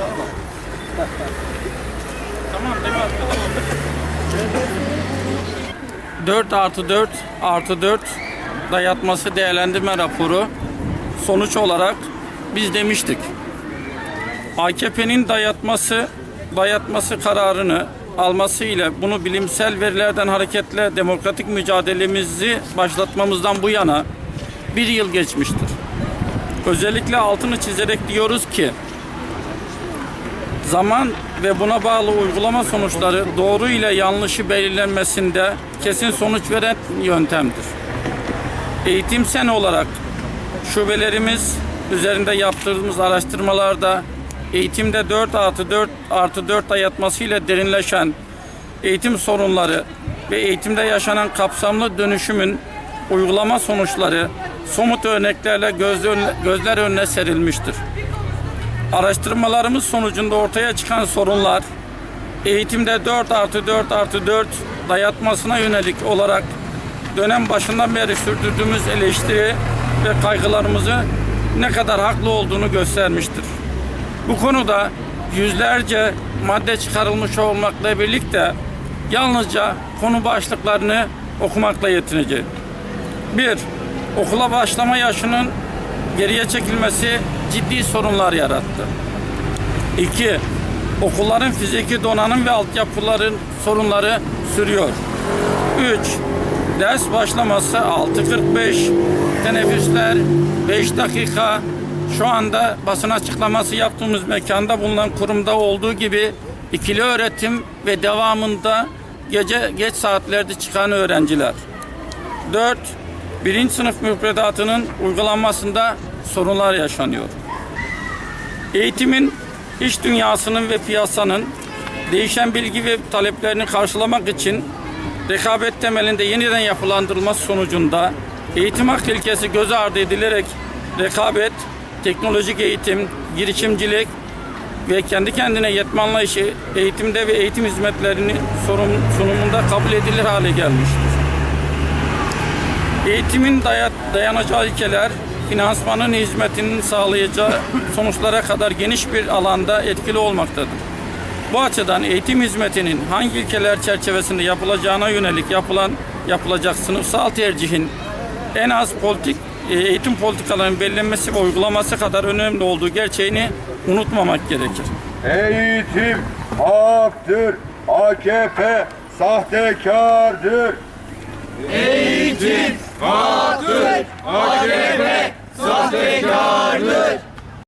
Tamam değil mi arkadaşlar? 4 artı 4 artı 4 dayatması değerlendirme raporu sonuç olarak biz demiştik. AKP'nin dayatması dayatması kararını alması ile bunu bilimsel verilerden hareketle demokratik mücadelemizi başlatmamızdan bu yana bir yıl geçmiştir. Özellikle altını çizerek diyoruz ki zaman ve buna bağlı uygulama sonuçları doğru ile yanlışı belirlenmesinde kesin sonuç veren yöntemdir. Eğitim sen olarak şubelerimiz üzerinde yaptığımız araştırmalarda eğitimde 4 artı 4 artı 4 dayatmasıyla derinleşen eğitim sorunları ve eğitimde yaşanan kapsamlı dönüşümün uygulama sonuçları somut örneklerle gözler, önüne serilmiştir. Araştırmalarımız sonucunda ortaya çıkan sorunlar eğitimde 4 artı 4 artı 4 dayatmasına yönelik olarak dönem başından beri sürdürdüğümüz eleştiri ve kaygılarımızı ne kadar haklı olduğunu göstermiştir. Bu konuda yüzlerce madde çıkarılmış olmakla birlikte yalnızca konu başlıklarını okumakla yetineceğim. 1. Okula başlama yaşının geriye çekilmesi ciddi sorunlar yarattı. 2. Okulların fiziki donanım ve altyapıların sorunları sürüyor. 3. Ders başlaması 6.45, teneffüsler 5 dakika. Şu anda basın açıklaması yaptığımız mekanda bulunan kurumda olduğu gibi ikili öğretim ve devamında gece geç saatlerde çıkan öğrenciler. 4. Birinci sınıf müfredatının uygulanmasında sorunlar yaşanıyor. Eğitimin iş dünyasının ve piyasanın değişen bilgi ve taleplerini karşılamak için rekabet temelinde yeniden yapılandırılması sonucunda eğitim hak ilkesi göz ardı edilerek rekabet, teknolojik eğitim, girişimcilik ve kendi kendine yetme anlayışı eğitimde ve eğitim hizmetlerini sunumunda kabul edilir hale gelmiştir. Eğitimin daya- dayanacağı ilkeler, finansmanın hizmetinin sağlayacağı sonuçlara kadar geniş bir alanda etkili olmaktadır. Bu açıdan eğitim hizmetinin hangi ilkeler çerçevesinde yapılacağına yönelik yapılan yapılacak sınıfsal tercihin en az politik e, eğitim politikalarının belirlenmesi ve uygulaması kadar önemli olduğu gerçeğini unutmamak gerekir. Eğitim haktır. AKP sahtekardır. Eğitim